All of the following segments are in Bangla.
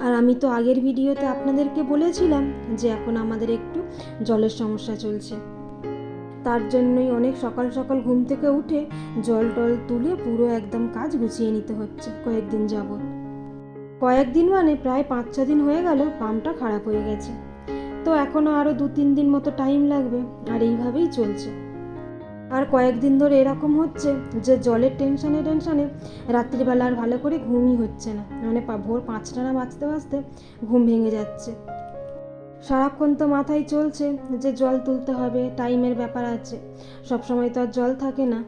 আর আমি তো আগের ভিডিওতে আপনাদেরকে বলেছিলাম যে এখন আমাদের একটু জলের সমস্যা চলছে। তার জন্যই অনেক সকাল সকাল ঘুম থেকে উঠে জল টল তুলে পুরো একদম কাজ গুছিয়ে নিতে হচ্ছে কয়েকদিন যাবত কয়েকদিন মানে প্রায় পাঁচ ছ দিন হয়ে গেল, পাম্পটা খারাপ হয়ে গেছে। তো এখনও আরও দু তিন দিন মতো টাইম লাগবে, আর এইভাবেই চলছে। আর কয়েকদিন ধরে এরকম হচ্ছে যে জলের টেনশানে টেনশানে রাত্রিবেলা আর ভালো করে ঘুমই হচ্ছে না। মানে ভোর পাঁচটা না বাঁচতে বাঁচতে ঘুম ভেঙে যাচ্ছে। সারাক্ষণ তো মাথায় চলছে যে জল তুলতে হবে, টাইমের ব্যাপার আছে। সব সময় তো আর জল থাকে না।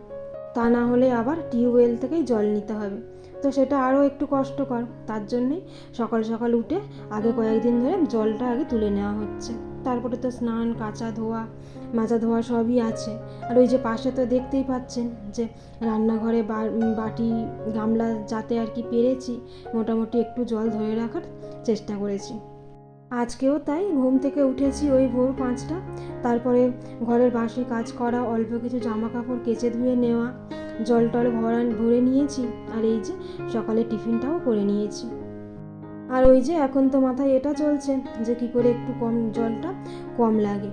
তা না হলে আবার টিউবওয়েল থেকেই জল নিতে হবে। তো সেটা আরও একটু কষ্টকর। তার জন্যেই সকাল সকাল উঠে আগে কয়েকদিন ধরে জলটা আগে তুলে নেওয়া হচ্ছে। তারপরে তো স্নান, কাচা ধোয়া, মাজা ধোয়া সবই আছে। আর ওই যে পাশে তো দেখতেই পাচ্ছেন যে রান্নাঘরে বাটি, গামলা যাতে আর কি পেরেছি, মোটামুটি একটু জল ধরে রাখার চেষ্টা করেছি। আজকেও তাই ঘুম থেকে উঠেছি ওই ভোর পাঁচটা। তারপরে ঘরের বাসি কাজ করা, অল্প কিছু জামা কাপড় কেচে ধুয়ে নেওয়া জল টল ভরা ভরে নিয়েছি। আর এই যে সকালে টিফিনটাও করে নিয়েছি। আর ওই যে এখন তো মাথায় এটা চলছে যে কি করে একটু কম জলটা কম লাগে।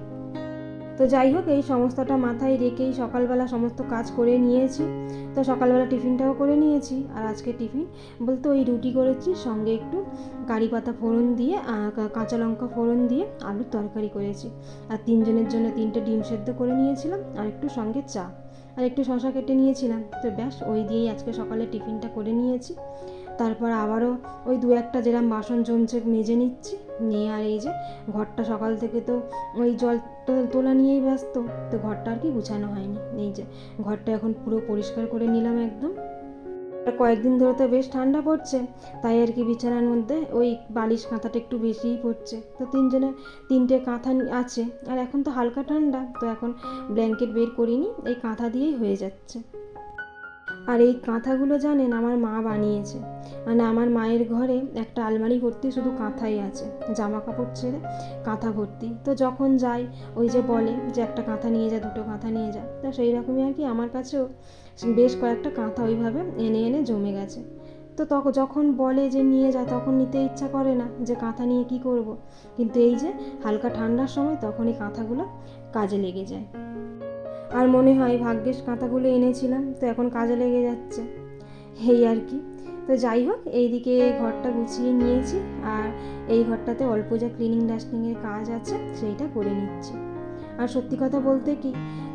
তো যাই হোক, এই সমস্তটা মাথায় রেখেই সকালবেলা সমস্ত কাজ করে নিয়েছি। তো সকালবেলা টিফিনটাও করে নিয়েছি। আর আজকে টিফিন বলতে ওই রুটি করেছি, সঙ্গে একটু কারি পাতা ফোড়ন দিয়ে কাঁচা লঙ্কা ফোড়ন দিয়ে আলুর তরকারি করেছি। আর তিনজনের জন্য তিনটে ডিম সেদ্ধ করে নিয়েছিলাম। আর একটু সঙ্গে চা। আর একটু শশা কেটে নিয়েছিলাম। তো ব্যাস, ওই দিয়েই আজকে সকালে টিফিনটা করে নিয়েছি। তারপর আবারও ওই দু একটা যেরকম বাসন জমছে মেজে নিচ্ছি। নিয়ে আর এই যে ঘরটা সকাল থেকে তো ওই জল তোলা নিয়েই ব্যস্ত। তো ঘরটা আর কি গুছানো হয়নি। এই যে ঘরটা এখন পুরো পরিষ্কার করে নিলাম একদম। কয়েকদিন ধরে তো বেশ ঠান্ডা পড়ছে, তাই আর কি বিছানার মধ্যে ওই বালিশ কাঁথাটা একটু বেশিই পড়ছে। তো তিনজনে তিনটে কাঁথা আছে, আর এখন তো হালকা ঠান্ডা, তো এখন ব্ল্যাঙ্কেট বের করিনি, এই কাঁথা দিয়েই হয়ে যাচ্ছে। আর এই কাঁথাগুলো জানেন আমার মা বানিয়েছে। মানে আমার মায়ের ঘরে একটা আলমারি ভর্তি শুধু কাঁথাই আছে জামা কাপড় ছেড়ে কাঁথা ভর্তি। তো যখন যাই, ওই যে বলে যে একটা কাঁথা নিয়ে যা, দুটো কাঁথা নিয়ে যা। তো সেই রকমই আর কি আমার কাছেও বেশ কয়েকটা কাঁথা ওইভাবে এনে এনে জমে গেছে। তো তখন যখন বলে যে নিয়ে যা, তখন নিতে ইচ্ছা করে না যে কাঁথা নিয়ে কি করব। কিন্তু এই যে হালকা ঠান্ডার সময় তখনই কাঁথাগুলো কাজে লেগে যায়। আর মনে হয় ভাগ্যেস কাঁথাগুলো এনেছিলাম, তো এখন কাজে লেগে যাচ্ছে। এই আর কি। তো যাই হোক, এইদিকে ঘরটা গুছিয়ে নিয়েছি আর এই ঘরটাতে অল্প যা ক্লিনিং ডাস্টিংয়ের কাজ আছে, সেইটা করে নিচ্ছি। আর সত্যি কথা বলতে কি,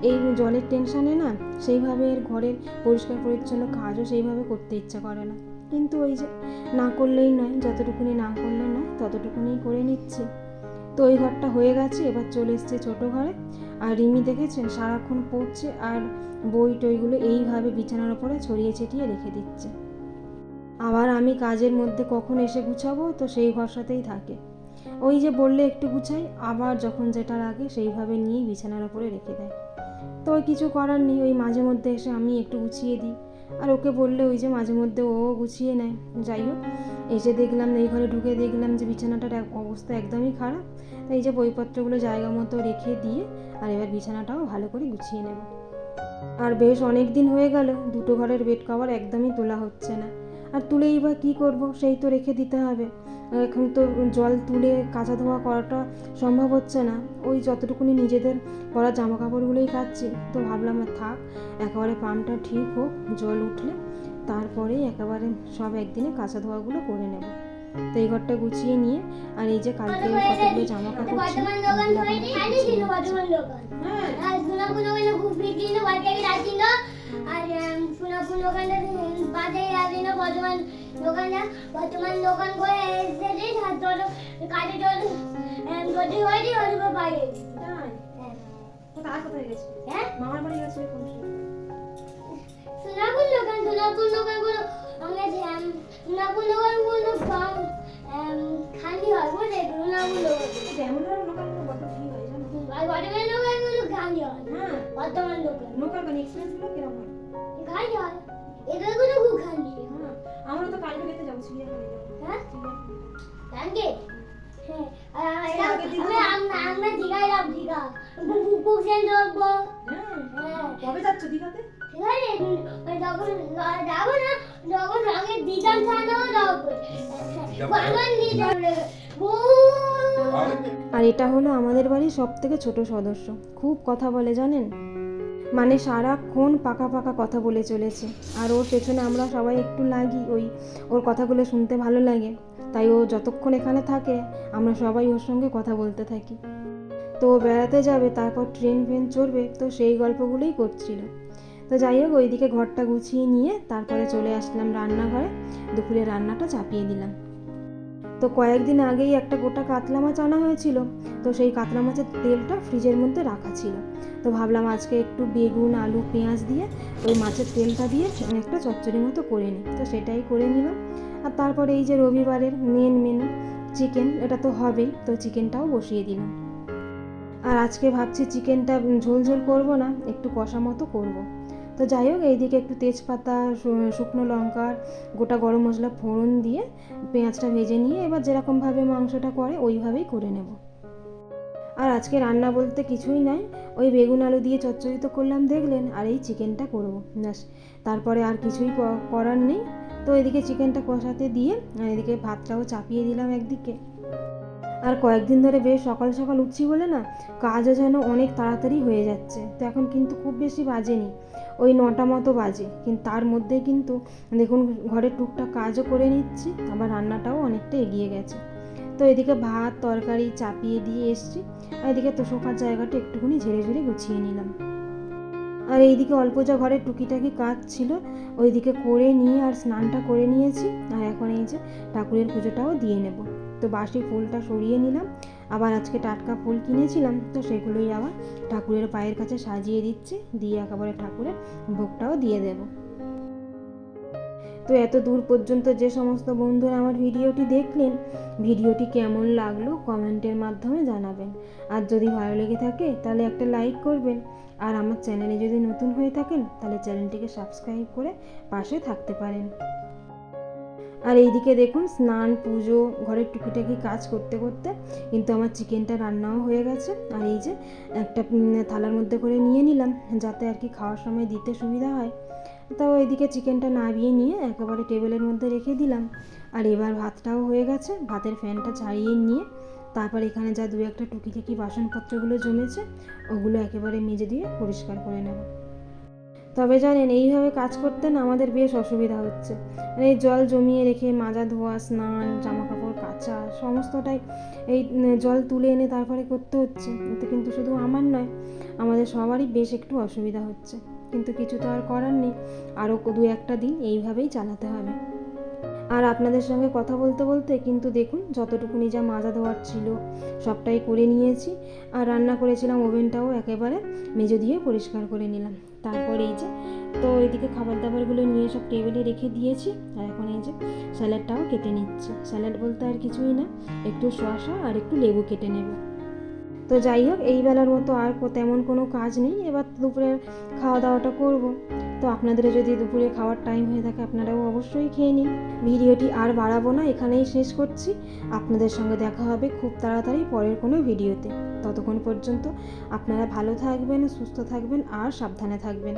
এই জলের টেনশানে না, সেইভাবে এর ঘরের পরিষ্কার পরিচ্ছন্ন কাজও সেইভাবে করতে ইচ্ছা করে না। কিন্তু ওই যে না করলেই নয়, যতটুকুনি না করলে নয়, ততটুকুনি করে নিচ্ছি। তো ওই ঘরটা হয়ে গেছে, এবার চলে এসছে ছোটো ঘরে। আর রিমি দেখেছেন? সারাক্ষণ পড়ছে আর বই টইগুলো এইভাবে বিছানার ওপরে ছড়িয়ে ছিটিয়ে রেখে দিচ্ছে। আবার আমি কাজের মধ্যে কখন এসে গুছাবো? তো সেই ভরসাতেই থাকে। ওই যে বললে একটু গুছাই, আবার যখন যেটা লাগে সেইভাবে নিয়েই বিছানার ওপরে রেখে দেয়। তো কিছু করার নেই, ওই মাঝে মধ্যে এসে আমি একটু গুছিয়ে দিই। আর ওকে বললে ওই যে মাঝে মধ্যে ও গুছিয়ে নেয়। যাই হোক, এসে দেখলাম, এই ঘরে ঢুকে দেখলাম যে বিছানাটার অবস্থা একদমই খারাপ। তাই এই যে বইপত্রগুলো জায়গা মতো রেখে দিয়ে আর এবার বিছানাটাও ভালো করে গুছিয়ে নেব। আর বেশ অনেক দিন হয়ে গেল, দুটো ঘরের বেড কভার একদমই তোলা হচ্ছে না। আর তুলেই বা কী করব, সেই তো রেখে দিতে হবে। এখন তো জল তুলে কাঁচা ধোয়া করাটা সম্ভব হচ্ছে না। ওই যতটুকুনি নিজেদের পরা জামা কাপড়গুলোই কাচ্ছি তো ভাবলাম থাক একেবারে পাম্পটা ঠিক হোক জল উঠলে তারপরেই একেবারে সব একদিনে কাঁচা ধোয়াগুলো করে নেব। তো এই ঘরটা গুছিয়ে নিয়ে আর এই যে কালকে কতগুলো জামা কাপড় ছিল। দোকান দোকান আর সোনাপুর দোকানে সোনাপুর উম, বাজারে রাখছিল বর্তমান দোকানটা? বর্তমান দোকান করে এসেছে আর তোর কাজে তোর যদি হয়নি কোথায় গেছে? হ্যাঁ? মামার বাড়ি গেছে সোনাপুর দোকান সোনাপুর দোকানগুলো আমরা সোনাপুর দোকানগুলো এম, খালি হয় বুঝলে? গুণাগুলো যেমন খালি হয় হ্যাঁ বর্তমান লোক লোকাল গান এক্সপিরিয়েন্সগুলো কীরকম হয় খালি হয় খুব খালি হ্যাঁ আমরা তো কালকে যাব হ্যাঁ চিড়িয়াখানা হ্যাঁ আমরা দীঘায় যাব দীঘা হ্যাঁ হ্যাঁ কবে যাচ্ছ দীঘাতে যখন যাব না আর এটা হলো আমাদের বাড়ির সব থেকে ছোট সদস্য। খুব কথা বলে জানেন? মানে সারাক্ষণ পাকা পাকা কথা বলে চলেছে। আর ওর পেছনে আমরা সবাই একটু লাগি ওই ওর কথাগুলো শুনতে ভালো লাগে। তাই ও যতক্ষণ এখানে থাকে আমরা সবাই ওর সঙ্গে কথা বলতে থাকি। তো বেড়াতে যাবে তারপর ট্রেন ফ্রেন চড়বে তো সেই গল্পগুলোই করছিল। তো যাই হোক, ওইদিকে ঘরটা গুছিয়ে নিয়ে তারপরে চলে আসলাম রান্নাঘরে। দুপুরে রান্নাটা চাপিয়ে দিলাম। তো কয়েকদিন আগেই একটা গোটা কাতলা মাছ আনা হয়েছিল। তো সেই কাতলা মাছের তেলটা ফ্রিজের মধ্যে রাখা ছিল। তো ভাবলাম আজকে একটু বেগুন, আলু, পেঁয়াজ দিয়ে ওই মাছের তেলটা দিয়ে একটা চচ্চড়ি মতো করে নিই। তো সেটাই করে নিলাম। আর তারপরে এই যে রবিবারের মেন মেনু চিকেন এটা তো হবেই। তো চিকেনটাও বসিয়ে দিলাম। আর আজকে ভাবছি চিকেনটা ঝোল ঝোল করব না, একটু কষা মতো করব। তো যাই হোক, এইদিকে একটু তেজপাতা শুকনো লঙ্কার গোটা গরম মশলা ফোড়ন দিয়ে পেঁয়াজটা ভেজে নিয়ে এবার যেরকমভাবে মাংসটা করে, ওইভাবেই করে নেব। আর আজকে রান্না বলতে কিছুই নাই। ওই বেগুন আলু দিয়ে চচ্চড়ি তো করলাম, দেখলেন, আর এই চিকেনটা করব, ব্যাস। তারপরে আর কিছুই করার নেই। তো এদিকে চিকেনটা কষাতে দিয়ে এদিকে ভাতটাও চাপিয়ে দিলাম একদিকে। আর কয়েকদিন ধরে বেশ সকাল সকাল উঠছি বলে না, কাজও যেন অনেক তাড়াতাড়ি হয়ে যাচ্ছে। তো এখন কিন্তু খুব বেশি বাজেনি। ওই নটা মতো বাজে। কিন্তু তার মধ্যে কিন্তু দেখুন ঘরের টুকটাক কাজও করে নিচ্ছি, আবার রান্নাটাও অনেকটা এগিয়ে গেছে। তো এদিকে ভাত, তরকারি চাপিয়ে দিয়ে এসছি। আর এদিকে তো শোকার জায়গাটা একটুখানি ঝেড়ে ঝেড়ে গুছিয়ে নিলাম। আর এইদিকে অল্প যা ঘরের টুকিটাকি কাজ ছিল, ওইদিকে করে নিয়ে আর স্নানটা করে নিয়েছি। আর এখন এই যে ঠাকুরের পুজোটাও দিয়ে নেব। তো বাসি ফুলটা সরিয়ে নিলাম। আবার আজকে টাটকা ফুল কিনেছিলাম, তো সেগুলোই আবার ঠাকুরের পায়ের কাছে সাজিয়ে দিচ্ছি। দিয়ে একেবারে ঠাকুরের ভোগটাও দিয়ে দেব। তো এত দূর পর্যন্ত যে সমস্ত বন্ধুরা আমার ভিডিওটি দেখলেন, ভিডিওটি কেমন লাগল কমেন্টের মাধ্যমে জানাবেন। আর যদি ভালো লেগে থাকে, তাহলে একটা লাইক করবেন। আর আমার চ্যানেলে যদি নতুন হয়ে থাকেন, তাহলে চ্যানেলটিকে সাবস্ক্রাইব করে পাশে থাকতে পারেন। আর এইদিকে দেখুন স্নান, পুজো, ঘরের টুকিটাকি কাজ করতে করতে কিন্তু আমার চিকেনটা রান্নাও হয়ে গেছে। আর এই যে একটা থালার মধ্যে করে নিয়ে নিলাম যাতে আর কি খাওয়ার সময় দিতে সুবিধা হয়। তো এইদিকে চিকেনটা নাবিয়ে নিয়ে একেবারে টেবিলের মধ্যে রেখে দিলাম। আর এবার ভাতটাও হয়ে গেছে, ভাতের ফ্যানটা ছাড়িয়ে নিয়ে তারপর এখানে যা দু একটা টুকিটাকি বাসনপত্রগুলো জমেছে, ওগুলো একেবারে মেজে দিয়ে পরিষ্কার করে নেব। তবে জানেন, এইভাবে কাজ করতে না আমাদের বেশ অসুবিধা হচ্ছে। মানে এই জল জমিয়ে রেখে মাজা ধোয়া, স্নান জামা কাপড় কাচা, সমস্তটাই এই জল তুলে এনে তারপরে করতে হচ্ছে। এতে কিন্তু শুধু আমার নয়, আমাদের সবারই বেশ একটু অসুবিধা হচ্ছে। কিন্তু কিছু তো আর করার নেই। আরও দু একটা দিন এইভাবেই চালাতে হবে। আর আপনাদের সঙ্গে কথা বলতে বলতে কিন্তু দেখুন, যতটুকুনি যা মাজা ধোয়ার ছিল, সবটাই করে নিয়েছি। আর রান্না করেছিলাম ওভেনটাও একেবারে মেজে দিয়ে পরিষ্কার করে নিলাম। তারপর এই যে, তো এইদিকে খাবার দাবারগুলো নিয়ে সব টেবিলে রেখে দিয়েছি, আর এখন এই যে স্যালাডটাও কেটে নিচ্ছি। স্যালাড বলতে আর কিছুই না, একটু শসা আর একটু লেবু কেটে নেব। তো যাই হোক, এই বেলার মতো আর তেমন কোনো কাজ নেই, এবার দুপুরে খাওয়া দাওয়াটা করব। তো আপনাদেরও যদি দুপুরে খাওয়ার টাইম হয়ে থাকে, আপনারাও অবশ্যই খেয়ে নিন। ভিডিওটি আর বাড়াবো না, এখানেই শেষ করছি। আপনাদের সঙ্গে দেখা হবে খুব তাড়াতাড়ি পরের কোনো ভিডিওতে। ততক্ষণ পর্যন্ত আপনারা ভালো থাকবেন সুস্থ থাকবেন আর সাবধানে থাকবেন।